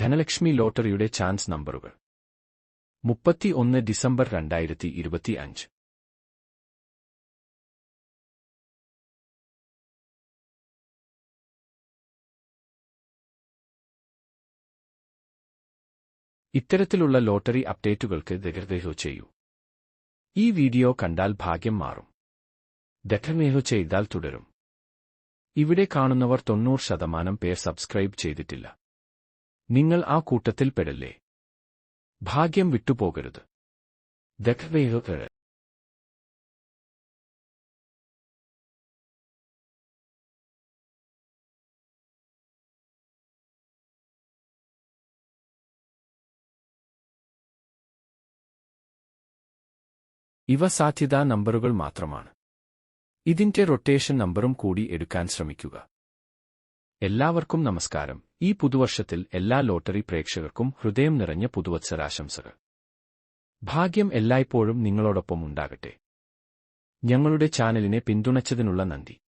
Dhanlaxmi ലോട്ടറിയുടെ chance നമ്പറുകൾ. മുപ്പത്തി ഒന്ന് ഡിസംബർ രണ്ടായിരത്തി ഇരുപത്തി അഞ്ച് ഇത്തരത്തിലുള്ള ലോട്ടറി അപ്ഡേറ്റുകൾക്ക് ദഗർദേഹോ ചെയ്യൂ. ഈ വീഡിയോ കണ്ടാൽ ഭാഗ്യം മാറും. ദഗർദേഹോ ചെയ്താൽ തുടരും. ഇവിടെ കാണുന്നവർ തൊണ്ണൂറ് ശതമാനം പേർ സബ്സ്ക്രൈബ് ചെയ്തിട്ടില്ല. നിങ്ങൾ ആ കൂട്ടത്തിൽ പെടല്ലേ? ഭാഗ്യം വിട്ടുപോകരുത്. ഇവ സാധ്യതാ നമ്പറുകൾ മാത്രമാണ്. ഇതിന്റെ റൊട്ടേഷൻ നമ്പറും കൂടി എടുക്കാൻ ശ്രമിക്കുക. എല്ലാവർക്കും നമസ്കാരം. ഈ പുതുവർഷത്തിൽ എല്ലാ ലോട്ടറി പ്രേക്ഷകർക്കും ഹൃദയം നിറഞ്ഞ പുതുവത്സരാശംസകൾ. ഭാഗ്യം എല്ലായ്പ്പോഴും നിങ്ങളോടൊപ്പം ഉണ്ടാകട്ടെ. ഞങ്ങളുടെ ചാനലിനെ പിന്തുണച്ചതിനുള്ള നന്ദി.